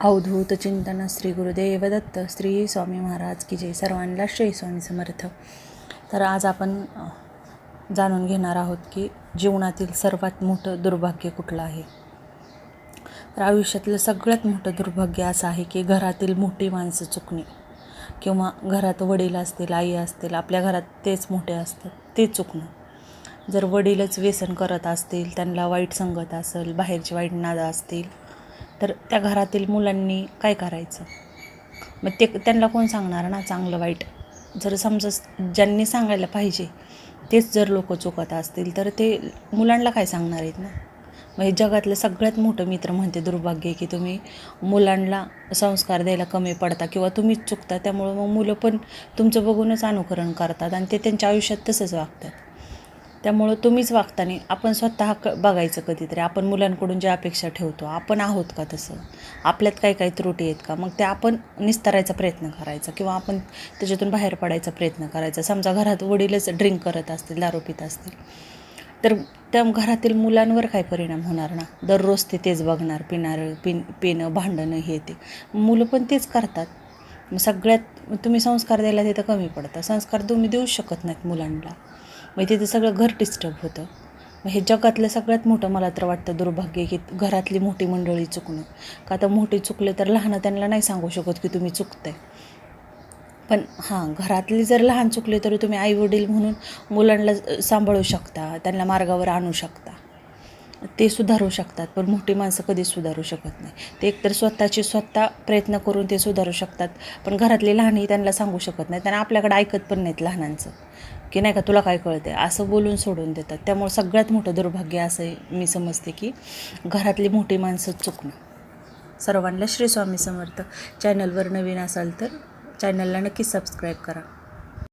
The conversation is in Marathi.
अवधूत चिंतन श्री गुरुदेव दत्त श्री स्वामी महाराज की जय. सर्वांना श्री स्वामी समर्थ. तर आज आपण जाणून घेणार आहोत की जीवनातील सर्वात मोठं दुर्भाग्य कुठलं आहे? तर आयुष्यातलं सगळ्यात मोठं दुर्भाग्य असं आहे की घरातील मोठी माणसं चुकणे किंवा घरात वडील असतील आई असतील आपल्या घरात तेच मोठे असतात ते चुकणं. जर वडीलच व्यसन करत असतील त्यांना वाईट संगत असेल बाहेरची वाईट नादं असतील तर त्या घरातील मुलांनी काय करायचं? मग ते त्यांना कोण सांगणार ना चांगलं वाईट? जर समजा ज्यांनी सांगायला पाहिजे तेच जर लोक चुकत असतील तर ते मुलांना काय सांगणार आहेत ना? म्हणजे जगातलं सगळ्यात मोठं मित्र म्हणते दुर्भाग्य की तुम्ही मुलांना संस्कार द्यायला कमी पडता किंवा तुम्हीच चुकता त्यामुळं मग मुलं पण तुमचं बघूनच अनुकरण करतात आणि ते त्यांच्या आयुष्यात तसंच वागतात. त्यामुळं तुम्हीच वागताना आपण स्वतः क बघायचं कधीतरी. आपण मुलांकडून ज्या अपेक्षा ठेवतो आपण आहोत का तसं? आपल्यात काही काही त्रुटी आहेत का? मग ते आपण निस्तारायचा प्रयत्न करायचा किंवा आपण त्याच्यातून बाहेर पडायचा प्रयत्न करायचा. समजा घरात वडीलच ड्रिंक करत असतील दारू पित असतील. तर त्या घरातील मुलांवर काय परिणाम होणार ना? दररोज ते तेच बघणार पिणार पिन पिणं भांडणं हे ते. मुलं पण तेच करतात. मग सगळ्यात तुम्ही संस्कार द्यायला तिथं कमी पडतात. संस्कार तुम्ही देऊ शकत नाहीत मुलांना. मग तिथं सगळं घर डिस्टर्ब होतं. मग हे जगातलं सगळ्यात मोठं मला तर वाटतं दुर्भाग्य की घरातली मोठी मंडळी चुकणं. का आता मोठी चुकले तर लहानं त्यांना नाही सांगू शकत की तुम्ही चुकताय. पण हां घरातली जर लहान चुकले तरी तुम्ही आईवडील म्हणून मुलांना सांभाळू शकता त्यांना मार्गावर आणू शकता. ते सुधारू शकतात पण मोठी माणसं कधीच सुधारू शकत नाही. ते एकतर स्वतःचे स्वतः प्रयत्न करून ते सुधारू शकतात पण घरातले लहानही त्यांना सांगू शकत नाहीत त्यांना आपल्याकडे ऐकत पण नाहीत लहानांचं. की नाही का तुला काय कळते असं बोलून सोडून देतात. त्यामुळे सगळ्यात मोठं दुर्भाग्य असं मी समजते की घरातली मोठी माणसं चुकणं. सर्वांना श्री स्वामी समर्थ. चॅनलवर नवीन असाल तर चॅनलला नक्की सबस्क्राईब करा.